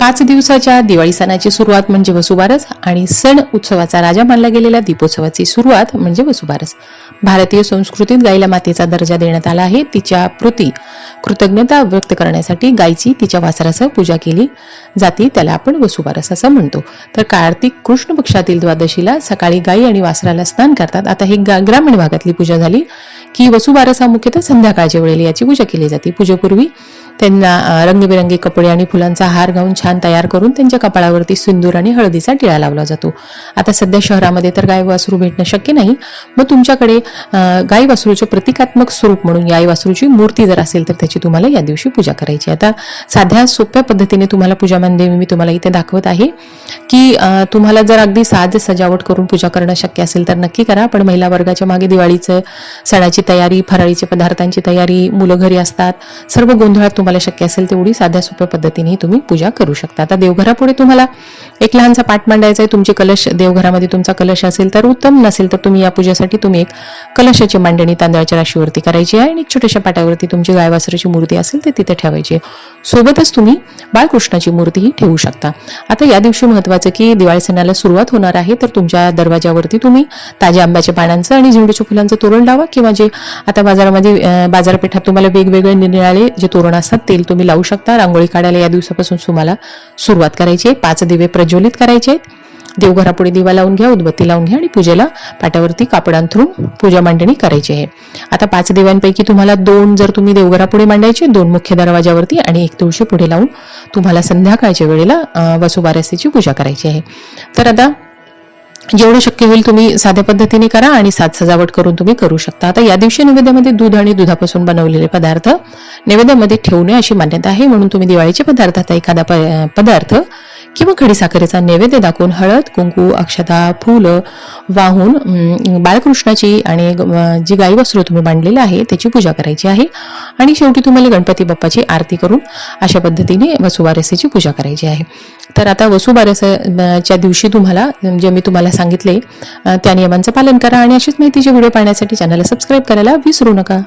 पाच दिवसाच्या दिवाळी सणाची सुरुवात म्हणजे वसुबारस आणि सण उत्सवाचा राजा मानला गेलेल्या दीपोत्सवाची सुरुवात म्हणजे वसुबारस. भारतीय संस्कृतीत गायीला मातेचा दर्जा देण्यात आला आहे. तिच्या प्रती कृतज्ञता व्यक्त करण्यासाठी गायीची तिच्या वासरासह पूजा केली जाते. त्याला आपण वसुबारस असं म्हणतो. तर कार्तिक कृष्ण पक्षातील द्वादशीला सकाळी गायी आणि वासराला स्नान करतात. आता ही ग्रामीण भागातली पूजा झाली की वसुबारस हा मुख्यतः संध्याकाळच्या वेळेला याची पूजा केली जाते. पूजेपूर्वी त्यांना रंगीबेरंगी कपडे आणि फुलांचा हार घालून छान तयार करून त्यांच्या कपाळावरती सिंदूर आणि हळदीचा टिळा लावला जातो. आता सध्या शहरामध्ये तर गाय वासरू भेटणं शक्य नाही. मग तुमच्याकडे गाय वासरूचे प्रतिकात्मक स्वरूप म्हणून गाई वासरूची मूर्ती जर असेल तर त्याची तुम्हाला या दिवशी पूजा करायची. आता साध्या सोप्या पद्धतीने तुम्हाला पूजा मानदेवी मी तुम्हाला इथे दाखवत आहे की तुम्हाला जर अगदी साज सजावट करून पूजा करणं शक्य असेल तर नक्की करा. पण महिला वर्गाच्या मागे दिवाळीचं सणाची तयारी फराळीचे पदार्थांची तयारी मुलं घरी असतात सर्व गोंधळात तुम्हाला शक्य असेल तेवढी साध्या सोप्या पद्धतीने तुम्ही पूजा करू शकता. आता देवघरापुढे तुम्हाला एक लहानसा पाठ मांडायचा आहे तुमची कलश देवघरामध्ये तुमचा कलश असेल तर उत्तम नसेल तर तुम्ही या पूजेसाठी तुम्ही एक कलशाची मांडणी तांदळाच्या राशीवरती करायची आहे आणि एक छोट्याशा पाटावरती तुमची गाय वासराची मूर्ती असेल तर तिथे ठेवायची आहे. सोबतच तुम्ही बाळकृष्णाची मूर्तीही ठेवू शकता. आता या दिवशी महत्वाचं की दिवाळी सणाला सुरुवात होणार आहे तर तुमच्या दरवाजावरती तुम्ही ताज्या आंब्याच्या पानांचं आणि झेंडूच्या फुलांचं तोरण लावा किंवा जे आता बाजारामध्ये बाजारपेठात तुम्हाला वेगवेगळे निराळे जे तोरण असतात ते तुम्ही लावू शकता. रांगोळी काढायला या दिवसापासून तुम्हाला सुरुवात करायची आहे. पाच दिवे प्रज्वलित करायचे आहेत. देवघरापुढे दिवा लावून घ्या उदबत्ती लावून घ्या आणि पूजेला पाटावरती कापड अंथरून पूजा मांडणी करायची आहे. आता पाच दिव्यांपैकी तुम्हाला दोन जर तुम्ही देवघरापुढे मांडायचे दोन मुख्य दरवाजावरती आणि एक तुळशी पुढे लावून तुम्हाला संध्याकाळच्या वेळेला अं, पूजा करायची आहे. तर आता जेवढं शक्य होईल तुम्ही साध्या पद्धतीने करा आणि साज सजावट करून तुम्ही करू शकता. आता या दिवशी नैवेद्यामध्ये दूध आणि दुधापासून बनवलेले पदार्थ नैवेद्यामध्ये ठेवणे अशी मान्यता आहे. म्हणून तुम्ही दिवाळीचे पदार्थ आता एखादा पदार्थ किंवा खडीसाखरेचा नैवेद्य दाखवून हळद कुंकू अक्षता फुलं वाहून बाळकृष्णाची आणि जी गाई वस्त्र तुम्ही मांडलेलं आहे त्याची पूजा करायची आहे. आणि शेवटी तुम्हाला गणपती बाप्पाची आरती करून अशा पद्धतीने वसुबारसेची पूजा करायची आहे. तर आता वसुबारसच्या दिवशी तुम्हाला जे मी तुम्हाला सांगितले त्या नियमांचं पालन करा आणि अशीच माहितीचे व्हिडिओ पाहण्यासाठी चॅनलला सबस्क्राईब करायला विसरू नका.